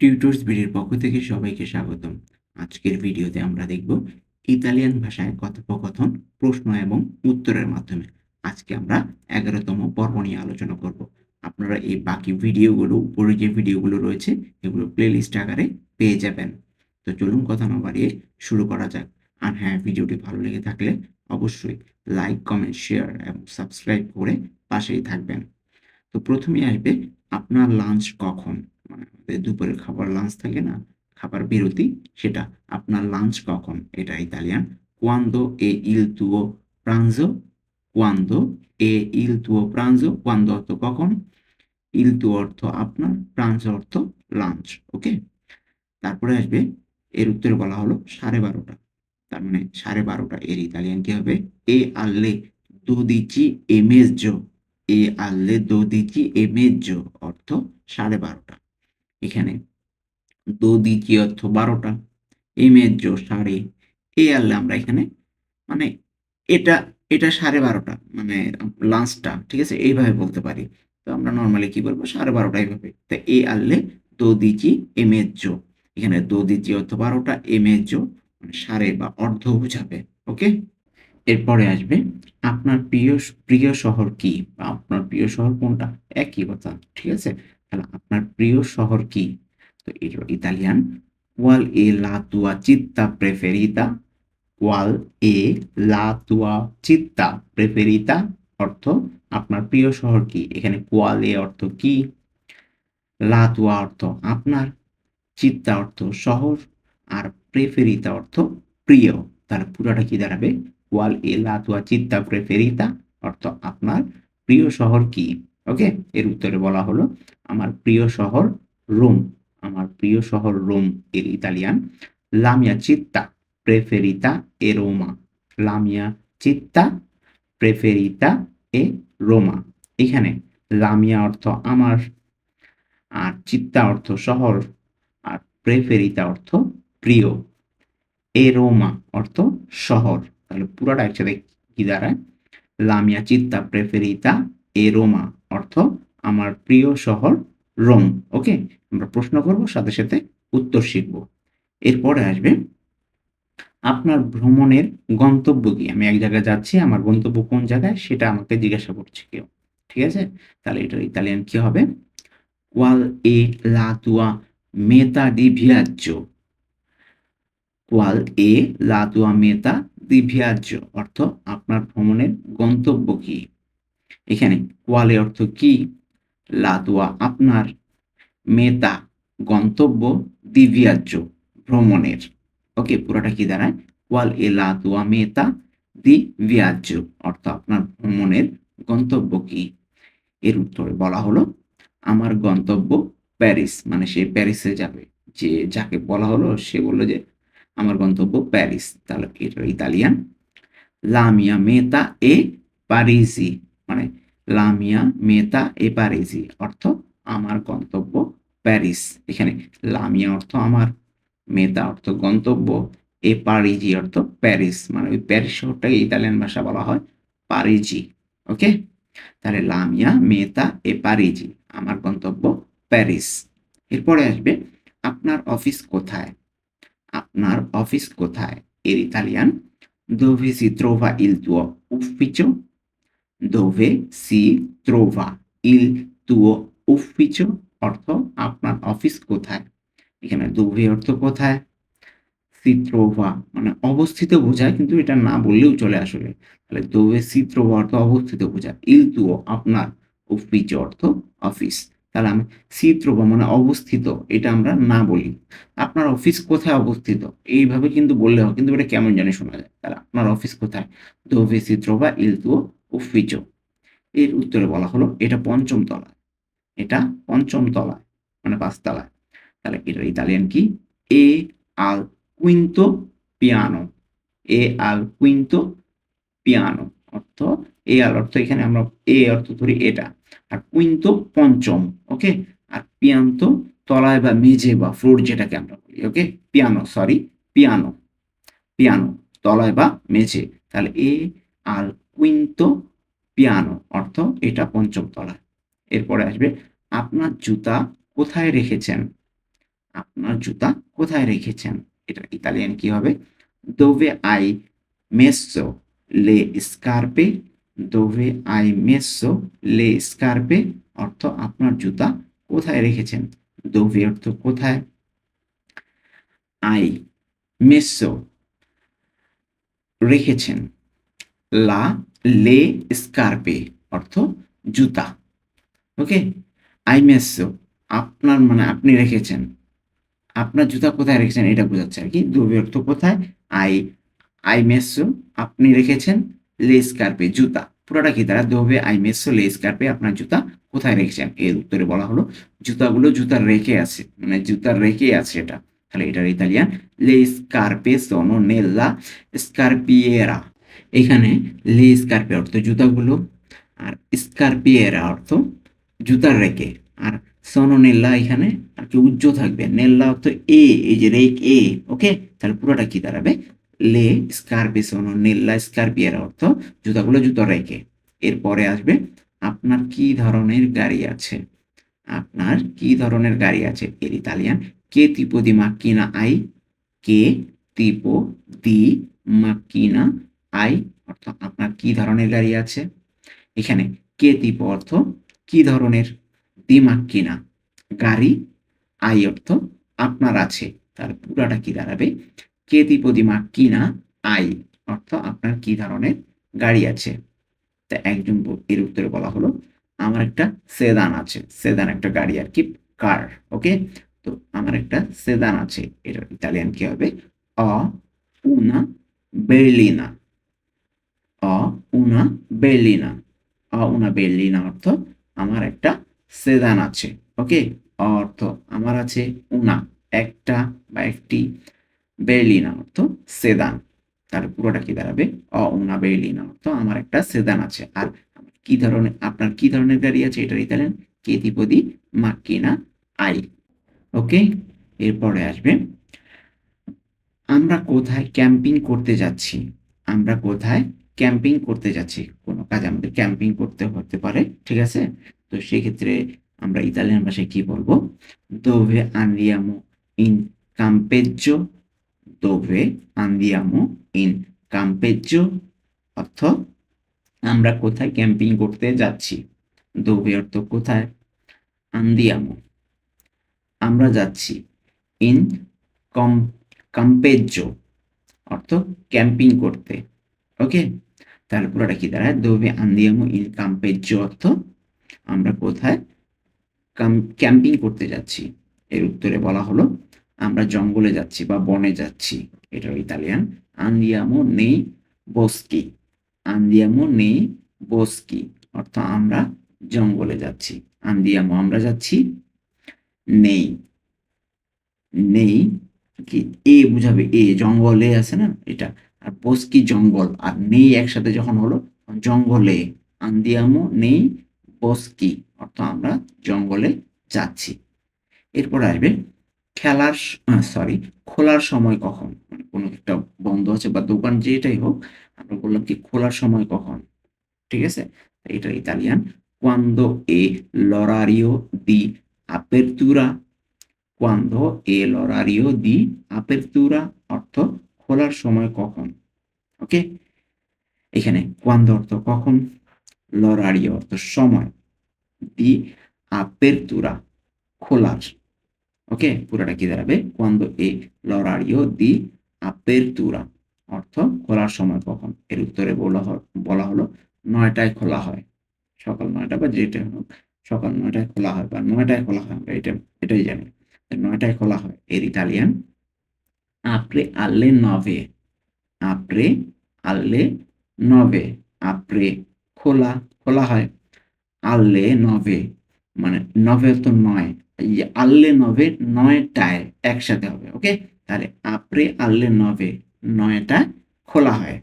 Tutors ভিডিওর পক্ষ থেকে সবাইকে স্বাগতম। আজকের ভিডিওতে আমরা দেখব ইতালিয়ান ভাষায় কথোপকথন, প্রশ্ন এবং উত্তরের মাধ্যমে। আজকে আমরা এগারোতম পর্ব নিয়ে আলোচনা করব। আপনারা এই বাকি ভিডিওগুলো, উপরে যে ভিডিওগুলো রয়েছে, এগুলো প্লেলিস্ট আকারে পেয়ে যাবেন। তো চলুন কথা না বাড়িয়ে শুরু করা যাক। আর হ্যাঁ ভিডিওটি ভালো লেগে থাকলে অবশ্যই লাইক কমেন্ট শেয়ার এবং সাবস্ক্রাইব করে পাশেই থাকবেন। তো প্রথমে আসবে আপনার লাঞ্চ কখন? দুপুরের খাবার লাঞ্চ থাকে না, খাবার বিরতি সেটা। আপনার লাঞ্চ কখন? এটা ইতালিয়ান। কোয়ান্দো এ ইল তুও প্রাঞ্জো কোয়ান্দো এ ইল তুও প্রাঞ্জো কোয়ান্দো অর্থ কখন? ইল তু অর্থ আপনার প্রাঞ্জো অর্থ লাঞ্চ ওকে তারপরে আসবে, এর উত্তরে বলা হলো সাড়ে বারোটা। তার মানে সাড়ে বারোটা, এর ইতালিয়ান কি হবে? এ আল্লে দুদিচি এমেজো এ আল্লে দোদিচি এমেজো অর্থ সাড়ে বারোটা। এখানে। দোদিচি অর্থ বারোটা। এমেজো সাড়ে এ আনলে আমরা এখানে মানে এটা এটা সাড়ে বারোটা মানে লাঞ্চটা, ঠিক আছে? এইভাবে বলতে পারি। তো আমরা নর্মালি কি বলব? সাড়ে বারোটা এইভাবে। তো এ আনলে আল্লে দোদিচি এমেজো এখানে দোদিচি অর্থ বারোটা এমেজো মানে সাড়ে বা অর্ধ বোঝাবে। ওকে? এরপরে আসবে, আপনার প্রিয় প্রিয় শহর কি? বা আপনার প্রিয় শহর কোনটা? একই কথা, ঠিক আছে? আপনার প্রিয় শহর কি? তো ইতালিয়ান। ওয়াল এ লা তুয়া চিত্তা প্রেফেরিতা ওয়াল এ লা তুয়া চিত্তা প্রেফেরিতা অর্থ, আপনার প্রিয় শহর কি? এখানে কোয়াল এ অর্থ কি? লা তুয়া অর্থ আপনার চিত্তা অর্থ শহর, আর প্রেফেরিতা অর্থ প্রিয়। তাহলে পুরোটা কি দাঁড়াবে? ওয়াল এ লা তুয়া চিত্তা প্রেফেরিতা অর্থ আপনার প্রিয় শহর কি? ওকে এর উত্তরে বলা হলো আমার প্রিয় শহর রোম, আমার প্রিয় শহর রোম এর ইতালিয়ান। লামিয়া চিত্তা প্রেফেরিতা এ রোমা লামিয়া চিত্তা প্রেফেরিতা এ রোমা এখানে লামিয়া অর্থ আমার, আর চিত্তা অর্থ শহর, আর প্রেফেরিতা অর্থ প্রিয়। এ রোমা অর্থ শহর। তাহলে পুরোটা একসাথে কি দাঁড়ায়? লামিয়া চিত্তা প্রেফেরিতা এ রোমা অর্থ আমার প্রিয় শহর রোম, ওকে? আমরা প্রশ্ন করব, সাথে সাথে উত্তর শিখব। এরপরে আসবে, আপনার ভ্রমণের গন্তব্য কি? আমি এক জায়গায় যাচ্ছি, আমার গন্তব্য কোন জায়গায়? সেটা আমাকে জিজ্ঞাসা করছে কেউ। ঠিক আছে? তাহলে এটার ইতালিয়ান কি হবে? কোয়াল এ লা তুয়া মেতা ডি ভিয়াজ্জো কোয়াল এ লা তুয়া মেতা দি ভিয়াজ্জো অর্থ, আপনার ভ্রমণের গন্তব্য কি? এখানে কোয়ালে অর্থ কি? লাতুয়া আপনার মেতা গন্তব্য দিভিয়াজ্য ভ্রমণের। ওকে, পুরোটা কি দাঁড়ায়? ওয়াল এ লাতুয়া মেতা দি ভিয়াজ্য অর্থ আপনার ভ্রমণের গন্তব্য কি? এর উত্তরে বলা হলো, আমার গন্তব্য প্যারিস। মানে সে প্যারিসে যাবে। যে যাকে বলা হলো, সে বলল যে, আমার গন্তব্য প্যারিস। তাহলে এটা ইতালিয়ান। লামিয়া মেতা এ পারিজি মানে লামিয়া, মেতা এ পারিজি অর্থ আমার গন্তব্য প্যারিস। এখানে লামিয়া অর্থ আমার, মেতা অর্থ গন্তব্য এ পারিজি অর্থ প্যারিস। মানে ওই প্যারিস শহরটাকে ইতালিয়ান ভাষা বলা হয় পারিজি, ওকে? তাহলে লামিয়া, মেতা এ পারিজি আমার গন্তব্য প্যারিস। এরপরে আসবে, আপনার অফিস কোথায়? আপনার অফিস কোথায়? এর Italian, dove si trova il tuo dove si trova? Il tuo ufficio, অর্থ আপনার অফিস কোথায়? এখানে দোভে অর্থ কোথায়? সিত্রোভা মানে অবস্থিত বোঝায়, কিন্তু এটা না বললেও চলে আসলে। তাহলে দোভে সিত্রোভা অর্থ অবস্থিত বোঝায়। ইল তুও আপনার অফিস অর্থ অফিস তাহলে আমি সিত্রোভা মানে অবস্থিত, এটা আমরা না বলি। আপনার অফিস কোথায় অবস্থিত? এইভাবে কিন্তু বললে হয়, কিন্তু এটা কেমন জানি শোনা যায়। তাহলে আপনার অফিস কোথায়? দোভে সিত্রোভা ইল তুও উফিচো এর উত্তরে বলা হলো, এটা পঞ্চম তলায়। এটা পঞ্চম তলায় মানে পাঁচতলায়। তাহলে এটা ইতালিয়ান কি? এ আল কুইন্তো পিয়ানো এ আল কুইন্তো পিয়ানো অর্থ, এ আল অর্থ এখানে আমরা এ অর্থ ধরি এটা। আর কুইন্তো পঞ্চম ওকে আর পিয়ান্ত তলায় বা মেঝে বা ফ্লোর যেটাকে আমরা বলি ওকে পিয়ানো সরি পিয়ানো পিয়ানো তলায় বা মেঝে। তাহলে এ আল কুইন্তো পিয়ানো অর্থ এটা পঞ্চম তলায় এরপরে আসবে, আপনার জুতা কোথায় রেখেছেন? আপনার জুতা কোথায় রেখেছেন? এটা ইতালিয়ান কি হবে? দোভে আই মেসো লে স্কার্পে দোভে আই মেসো লে স্কার্পে অর্থ, আপনার জুতা কোথায় রেখেছেন? দোভে অর্থ কোথায়? আই মেসো রেখেছেন। লা লে স্কার্পে, অর্থ জুতা। ওকে? আই মেসো আপনার মানে আপনি রেখেছেন। আপনার জুতা কোথায় রেখেছেন এটা বোঝাচ্ছে আর কি। দোভে অর্থ কোথায়? আই আই মেসো আপনি রেখেছেন লে স্কার্পে জুতা। পুরোটা কি তারা দোবে আই মেসো লে স্কার্পে আপনার জুতা কোথায় রেখেছেন? এর উত্তরে বলা হলো জুতাগুলো জুতার রেখে আছে মানে জুতার রেখে আছে এটা। তাহলে এটার ইতালিয়ান লে স্কার্পে সোনো নেল্লা স্কার্পিয়েরা এখানে লে স্কার্পে অর্থ জুতাগুলো, আর স্কার্পিয়েরা অর্থ জুতার রেখে আর সোনো নেল্লা এখানে আর কি উজ্জ থাকবে। নেল্লা অর্থ এ, এই যে রেক এ, ওকে? তাহলে পুরোটা কি দাঁড়াবে? লে স্কার্পে সোনো নেল্লা স্কার্পিয়েরা অর্থ জুতাগুলো জুতো রেখে এরপরে আসবে, আপনার কি ধরনের গাড়ি আছে? আপনার কি ধরনের গাড়ি আছে? এর ইতালিয়ান, কে tipo di macchina hai কে tipo di macchina hai অর্থ আপনার কি ধরনের গাড়ি আছে? এখানে কে tipo অর্থ কি ধরনের দি মাক্কিনা গাড়ি আই অর্থ আপনার আছে, তার পুরাটা কি দাঁড়াবে? কে tipo di macchina hai অর্থ আপনার কি ধরনের গাড়ি আছে? তা একজন এর উত্তরে বলা হলো, আমার একটা সেদান আছে। সেদান একটা গাড়ি আর কি কার ওকে তো আমার একটা সেদান আছে, এটা ইতালিয়ান কি হবে? অ উনা বের্লিনা উনা বের্লিনা অ উনা বের্লিনা অর্থ আমার একটা সেদান আছে ওকে অর্থ আমার আছে উনা একটা বা একটি বের্লিনা অর্থ সেদান তার পুরোটা কি দাঁড়াবে? অ উনা বের্লিনা অর্থ আমার একটা সেদান আছে। আর কি ধরনের, আপনার কি ধরনের গাড়ি আছে? এটার ইতালিয়ান কেতিপদি মাক্কিনা আই ওকে এরপরে আসবে, আমরা কোথায় ক্যাম্পিং করতে যাচ্ছি? আমরা কোথায় ক্যাম্পিং করতে যাচ্ছি, কোনো কাজ আমাদের ক্যাম্পিং করতে হতে পারে, ঠিক আছে? তো সেক্ষেত্রে আমরা ইতালিয়ান ভাষায় কি বলব? দোভে আন্দিয়ামো ইন কাম্পেজ্জো দোভে আন্দিয়ামো ইন কাম্পেজ্জো অর্থ, আমরা কোথায় ক্যাম্পিং করতে যাচ্ছি? দোভে অর্থ, কোথায়? আন্দিয়ামো আমরা যাচ্ছি ইন কম কাম্পেজ্জো অর্থ, ক্যাম্পিং করতে। ওকে তাহলে পুরোটা কি দাঁড়ায়? দোভে আন্দিয়ামো ইন কাম্পেজ্জো অর্থ আমরা কোথায় ক্যাম্পিং করতে যাচ্ছি। এর উত্তরে বলা হলো, আমরা জঙ্গলে যাচ্ছি বা বনে যাচ্ছি। এটা ইতালিয়ান। আন্দিয়ামো নেই বস্কি। আন্দিয়ামো নেই বস্কি। অর্থ আমরা জঙ্গলে যাচ্ছি। আন্দিয়ামো আমরা যাচ্ছি নেই। নেই কি? এ বুঝাবে এ। জঙ্গলে আছে না? এটা আর বস্কি জঙ্গল, আর নেই একসাথে যখন হলো জঙ্গলে আন্দিয়ামো নেই, বস্কি অর্থ আমরা জঙ্গলে যাচ্ছি। এরপর আসবে খেলার সরি খোলার সময় কখন? মানে কোনো একটা বন্ধ আছে বা দোকান যেটাই হোক, আমরা বললাম কি খোলার সময় কখন? ঠিক আছে? এটা ইতালিয়ান। Quando এ লরারিও দি apertura? Quando এ লরারিও দি apertura? অর্থ খোলার সময় কখন? ওকে এখানে quando অর্থ কখন? l'orario অর্থ সময়। দি apertura, খোলার। ওকে পুরোটা কি দাঁড়াবে? quando è l'orario di apertura, অর্থ খোলার সময় কখন? এর উত্তরে বলা বলা হলো নয়টায় খোলা হয়। সকাল নয়টা বা যেটা হোক, সকাল নয়টায় খোলা হয় বা নয়টায় খোলা হয় আমরা এটা এটাই জানি। নয়টায় খোলা হয়। এর ইতালিয়ান আপরে আল্লে নভে আপরে আল্লে নভে আপরে খোলা খোলা হয়। আল্লে নভে মানে নভে তো নয়। আল্লে নভে নয়টায় একসাথে হবে ওকে তাহলে আপরে আল্লে নভে নয়টা খোলা হয়।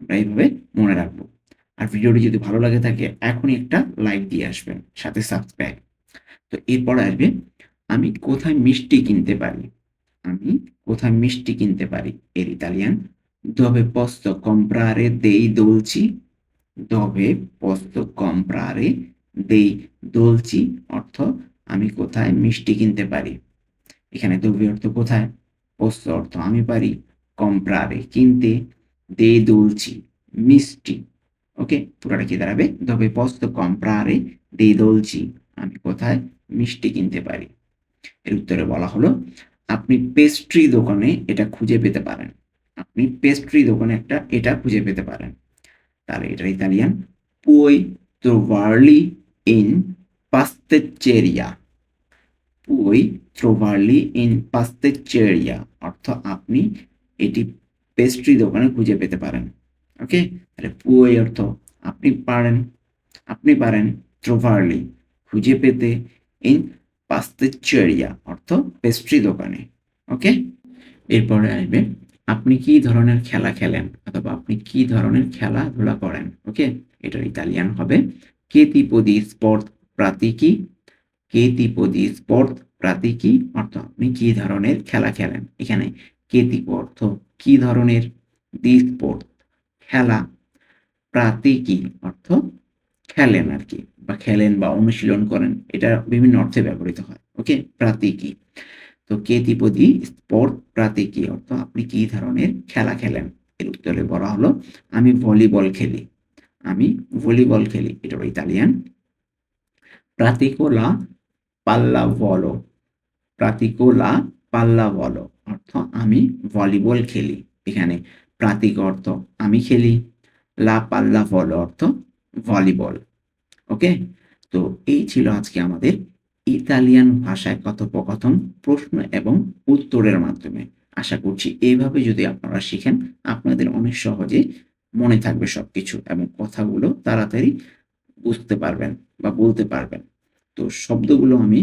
আমরা এইভাবে মনে রাখব। আর ভিডিওটি যদি ভালো লাগে থাকে, এখনই একটা লাইক দিয়ে আসবেন, সাথে সাবস্ক্রাইব তো এরপর আসবে, আমি কোথায় মিষ্টি কিনতে পারি? আমি কোথায় মিষ্টি কিনতে পারি? এর Italian dove posso comprare dei dolci? dove posso comprare dei dolci? অর্থ, আমি কোথায় মিষ্টি কিনতে পারি? এখানে দোভি অর্থ কোথায়? পোস্ত অর্থ, আমি পারি কম্প্রারে কিনতে দে দোলচি মিষ্টি। ওকে, পুরাটা কি দাঁড়াবে? দবে পোস্ত কম্প্রারে দে দোলচি আমি কোথায় মিষ্টি কিনতে পারি? এর উত্তরে বলা হলো আপনি পেস্ট্রি দোকানে এটা খুঁজে পেতে পারেন। আপনি পেস্ট্রি দোকানে একটা এটা খুঁজে পেতে পারেন। তাহলে এটা ইতালিয়ান। পুই trovarli in pasticceria পুই trovarli in pasticceria অর্থ আপনি এটি পেস্ট্রি দোকানে খুঁজে পেতে পারেন। ওকে তাহলে পুই অর্থ আপনি পারেন। আপনি পারেন trovarli খুঁজে পেতে ইন পাস্তেচেরিয়া অর্থ পেস্ট্রি দোকানে ওকে এরপরে আসবে, আপনি কি ধরনের খেলা খেলেন অথবা আপনি কি ধরনের খেলাধুলা করেন ওকে এটার ইতালিয়ান হবে। কে di sport pratichi কে di sport pratichi অর্থ আপনি কি ধরনের খেলা খেলেন? এখানে কে tipo অর্থ কি ধরনের? দি স্পোর্ট, খেলা প্রাতিকি, অর্থ খেলেন আর কি। বা খেলেন বা অনুশীলন করেন, এটা বিভিন্ন অর্থে ব্যবহৃত হয়। ওকে প্রাতিকি। তো কে di sport pratichi অর্থ আপনি কি ধরনের খেলা খেলেন? এর উত্তরে বলা হলো, আমি ভলিবল খেলি। আমি ভলিবল খেলি, এটা ইতালিয়ান। প্রাতিকো লা পাল্লাভলো। প্রাতিকো লা পাল্লাভলো, অর্থ আমি ভলিবল খেলি। এখানে প্রাতিক অর্থ আমি খেলি, লা পাল্লাভলো অর্থ ভলিবল। ওকে তো এই ছিল আজকে আমাদের ইতালিয়ান ভাষায় কথোপকথন, প্রশ্ন এবং উত্তরের মাধ্যমে। আশা করছি এইভাবে যদি আপনারা শিখেন, আপনাদের অনেক সহজে মনে থাকবে সবকিছু এবং কথাগুলো তাড়াতাড়ি বুঝতে পারবেন বা বলতে পারবেন। তো শব্দগুলো আমি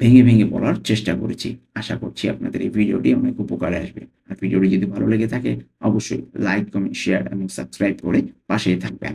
ভেঙে ভেঙে বলার চেষ্টা করেছি। আশা করছি আপনাদের এই ভিডিওটি অনেক উপকারে আসবে। আর ভিডিওটি যদি ভালো লেগে থাকে, অবশ্যই লাইক কমেন্ট শেয়ার এবং সাবস্ক্রাইব করে পাশেই থাকবেন।